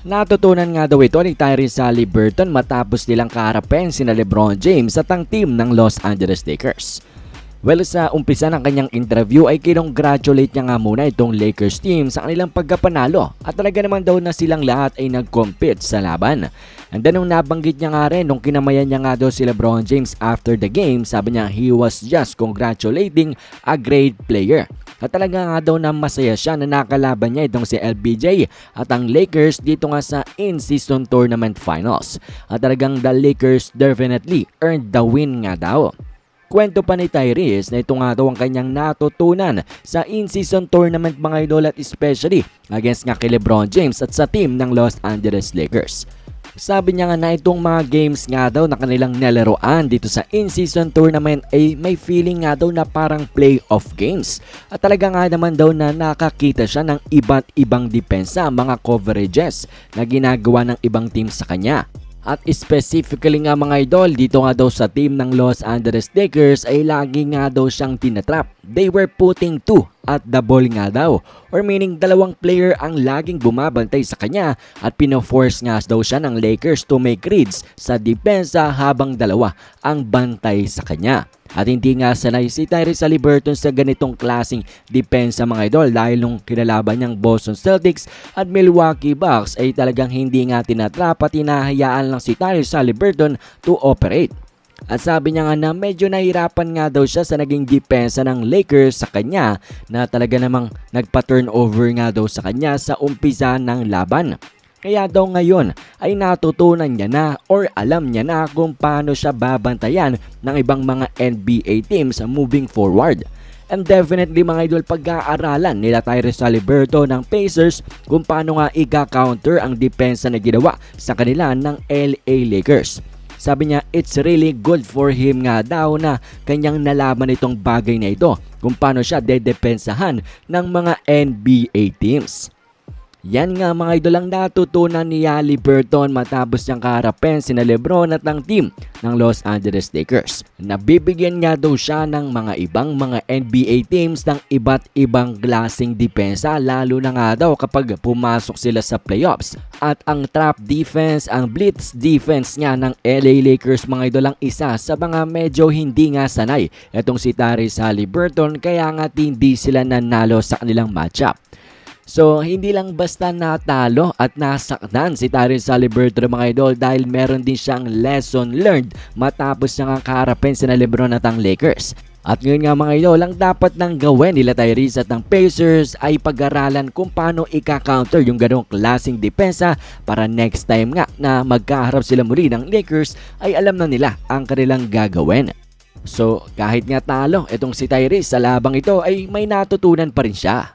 Natutunan nga daw ito ni Tyrese Halliburton matapos nilang kaharapin sina LeBron James at ang team ng Los Angeles Lakers. Well, sa umpisa ng kanyang interview ay kinongratulate niya nga muna itong Lakers team sa kanilang pagkapanalo at talaga naman daw na silang lahat ay nag-compete sa laban. And then nung nabanggit niya nga rin nung kinamayan niya nga daw si LeBron James after the game, sabi niya he was just congratulating a great player. At talaga nga daw na masaya siya na nakalaban niya itong si LBJ at ang Lakers dito nga sa in-season tournament finals. At talagang the Lakers definitely earned the win nga daw. Kwento pa ni Tyrese na ito nga daw ang kanyang natutunan sa in-season tournament mga idol at especially against nga kay Lebron James at sa team ng Los Angeles Lakers. Sabi niya nga na itong mga games nga daw na kanilang nalaroan dito sa in-season tournament ay may feeling nga daw na parang playoff games. At talaga nga naman daw na nakakita siya ng iba't ibang depensa, mga coverages na ginagawa ng ibang team sa kanya. At specifically nga mga idol, dito nga daw sa team ng Los Angeles Lakers ay lagi nga daw siyang tinatrap. They were putting two at the ball nga daw. Or meaning dalawang player ang laging bumabantay sa kanya at pino-force nga daw siya ng Lakers to make reads sa depensa habang dalawa ang bantay sa kanya. At hindi nga sanay si Tyrese Halliburton sa ganitong klaseng depensa mga idol dahil nung kinalaban niyang Boston Celtics at Milwaukee Bucks ay talagang hindi nga tinatrap at hinahayaan lang si Tyrese Halliburton to operate. At sabi niya nga na medyo nahirapan nga daw siya sa naging depensa ng Lakers sa kanya na talaga namang nagpa-turnover nga daw sa kanya sa umpisa ng laban. Kaya daw ngayon ay natutunan niya na or alam niya na kung paano siya babantayan ng ibang mga NBA teams moving forward. And definitely mga idol pag-aaralan nila Tyrese Halliburton ng Pacers kung paano nga i-counter ang depensa na ginawa sa kanila ng LA Lakers. Sabi niya, it's really good for him nga daw na kanyang nalaman itong bagay na ito kung paano siya dedepensahan ng mga NBA teams. Yan nga mga idol ang natutunan ni Halliburton matapos niyang kaharapin sina Lebron at ang team ng Los Angeles Lakers. Nabibigyan nga daw siya ng mga ibang mga NBA teams ng iba't ibang klaseng depensa lalo na nga daw kapag pumasok sila sa playoffs. At ang trap defense, ang blitz defense nga ng LA Lakers mga idol ang isa sa mga medyo hindi nga sanay. Itong si Tyrese Halliburton kaya nga hindi sila nanalo sa kanilang matchup. So, hindi lang basta natalo at nasaktan si Tyrese Halliburton mga idol dahil meron din siyang lesson learned matapos niya nga kaharapin sina Lebron at ang Lakers. At ngayon nga mga idol, ang dapat nang gawin nila Tyrese at ng Pacers ay pag-aralan kung paano ika-counter yung ganong klaseng depensa para next time nga na magkaharap sila muli ng Lakers ay alam na nila ang kanilang gagawin. So kahit nga talo itong si Tyrese sa labang ito ay may natutunan pa rin siya.